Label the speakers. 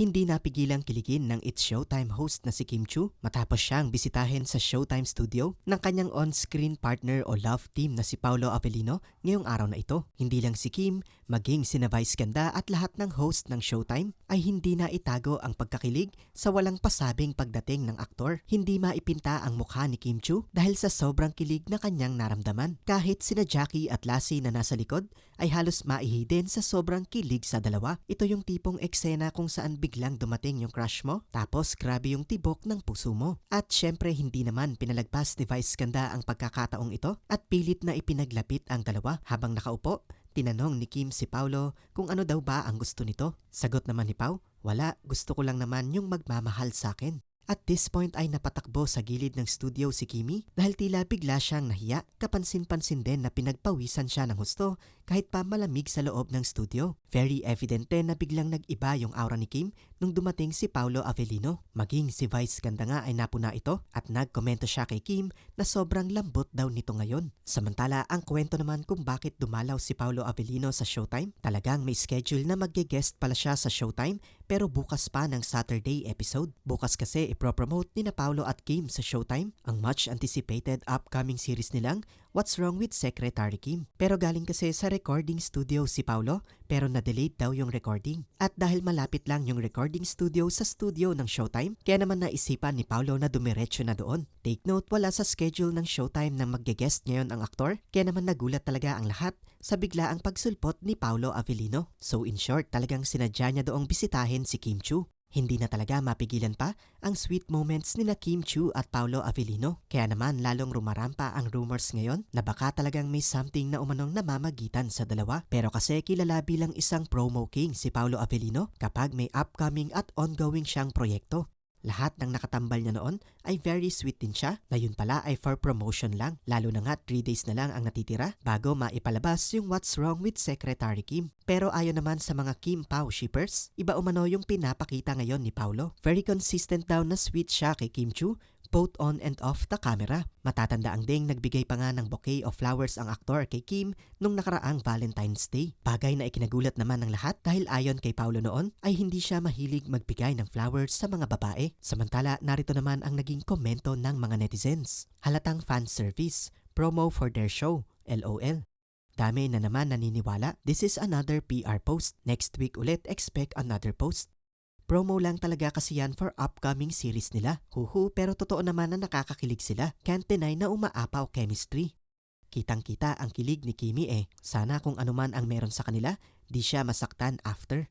Speaker 1: Hindi napigilang kiligin ng It's Showtime host na si Kim Chu matapos siyang bisitahin sa Showtime studio ng kanyang on-screen partner o love team na si Paolo Avellino ngayong araw na ito. Hindi lang si Kim, maging si Vice Ganda at lahat ng host ng Showtime ay hindi na itago ang pagkakilig sa walang pasabing pagdating ng aktor. Hindi maipinta ang mukha ni Kim Chu dahil sa sobrang kilig na kanyang naramdaman. Kahit sina Jackie at Lassie na nasa likod ay halos maihidin sa sobrang kilig sa dalawa. Ito yung tipong eksena kung saan biglang dumating yung crush mo tapos grabe yung tibok ng puso mo. At syempre hindi naman pinalagpas ni Vice Ganda ang pagkakataong ito at pilit na ipinaglapit ang dalawa habang nakaupo. Tinanong ni Kim si Paulo kung ano daw ba ang gusto nito. Sagot naman ni Pau, wala, gusto ko lang naman yung magmamahal sa akin. At this point ay napatakbo sa gilid ng studio si Kimi dahil tila bigla siyang nahiya. Kapansin-pansin din na pinagpawisan siya ng husto kahit pa malamig sa loob ng studio. Very evident din na biglang nag-iba yung aura ni Kim nung dumating si Paulo Avellino. Maging si Vice Ganda nga ay napuna ito at nagkomento siya kay Kim na sobrang lambot daw nito ngayon. Samantala, ang kwento naman kung bakit dumalaw si Paulo Avellino sa Showtime, talagang may schedule na magge-guest pala siya sa Showtime pero bukas pa ng Saturday episode. Bukas kasi ipropromote ni na Paulo at Kim sa Showtime ang much anticipated upcoming series nilang What's Wrong with Secretary Kim. Pero galing kasi sa recording studio si Paulo pero na-delete daw yung recording. At dahil malapit lang yung recording studio sa studio ng Showtime, kaya naman naisipan ni Paulo na dumiretso na doon. Take note, wala sa schedule ng Showtime na magge-guest ngayon ang aktor, kaya naman nagulat talaga ang lahat sa bigla ang pagsulpot ni Paulo Avellino. So in short, talagang sinadya niya doong bisitahin si Kim Chu. Hindi na talaga mapigilan pa ang sweet moments ni na Kim Chu at Paulo Avellino. Kaya naman lalong rumarampa ang rumors ngayon na baka talagang may something na umanong namamagitan sa dalawa. Pero kasi kilala bilang isang promo king si Paulo Avellino kapag may upcoming at ongoing siyang proyekto. Lahat ng nakatambal niya noon ay very sweet din siya na yun pala ay for promotion lang. Lalo na nga 3 days na lang ang natitira bago maipalabas yung What's Wrong with Secretary Kim. Pero ayon naman sa mga Kim Pao shippers, iba umano yung pinapakita ngayon ni Paulo. Very consistent daw na sweet siya kay Kim Chu both on and off the camera. Matatanda ang ding nagbigay pa nga ng bouquet of flowers ang aktor kay Kim nung nakaraang Valentine's Day. Bagay na ikinagulat naman ng lahat dahil ayon kay Paulo noon ay hindi siya mahilig magbigay ng flowers sa mga babae. Samantala narito naman ang naging komento ng mga netizens. Halatang fan service, promo for their show, LOL. Dami na naman naniniwala. This is another PR post. Next week ulit expect another post. Promo lang talaga kasi yan for upcoming series nila. Huhu, pero totoo naman na nakakakilig sila. Can't deny na umaapaw chemistry. Kitang-kita ang kilig ni Kimi eh. Sana kung anuman ang meron sa kanila, di siya masaktan after.